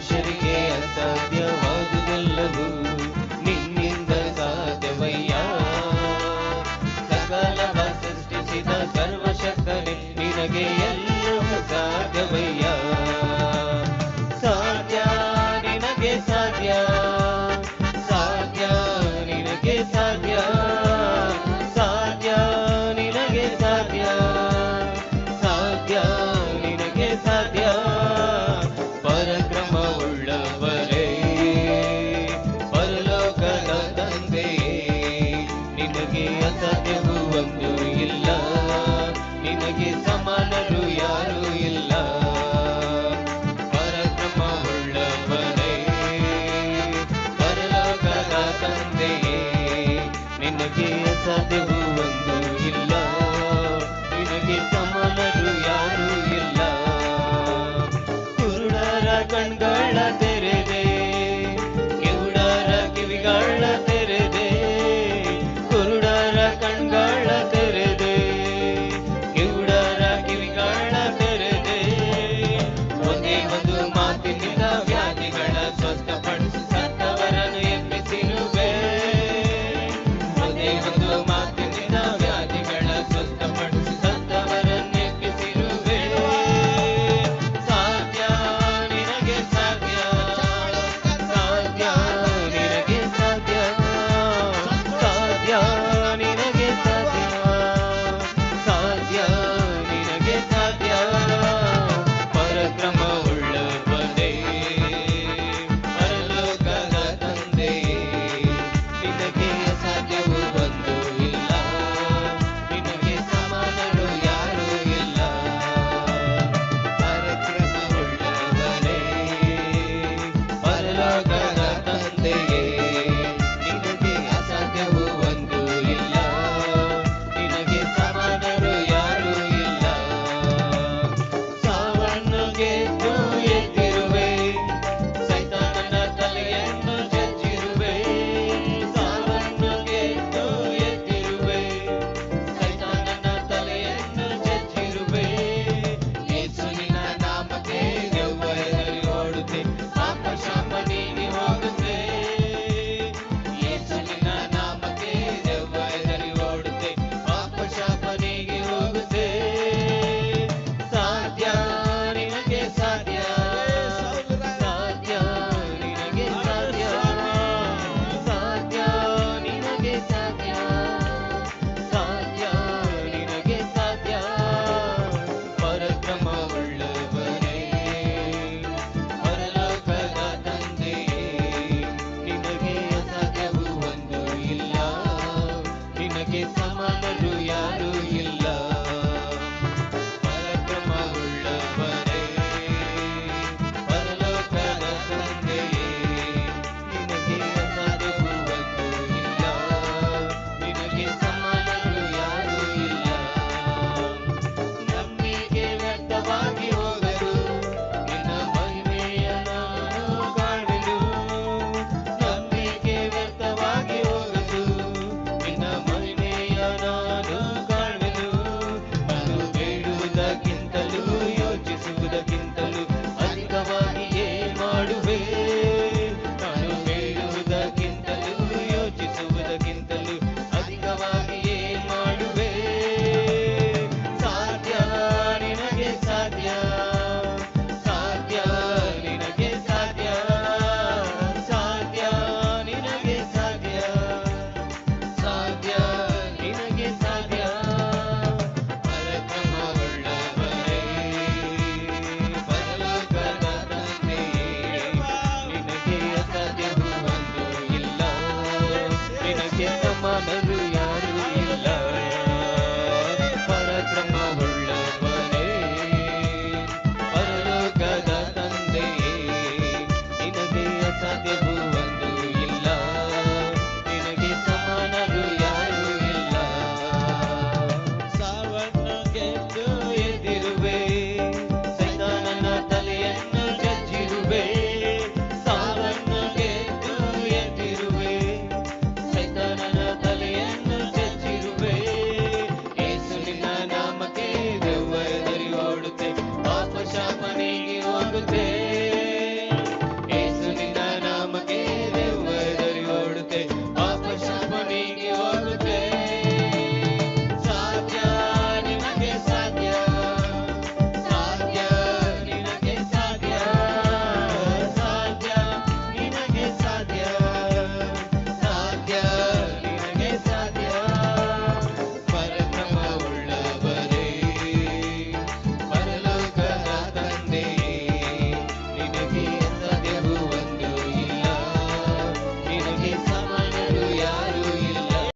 ಮನುಷ್ಯರಿಗೆ ಅಸಾಧ್ಯವಾದುದೆಲ್ಲವೂ ನಿನಗೆ ಬಂದಿಲ್ಲ ಇಲ್ಲ. ನಿನಗೆ ಸಮಾನರು ಯಾರೂ ಇಲ್ಲ. ಕುರುಡರ ಕಣ್ಗಳ ತೆರೆದೆ, ಕಿವುಡರ ಕಿವಿಗಳ ತೆರೆದೆ, ಕುರುಡರ ಕಣ್ಗಳ ತೆರೆದೆ, ಕಿವುಡರ ಕಿವಿಗಳ ತೆರೆದೆ. ಒಂದೇ ಒಂದು ಮಾತಿನಿಂದ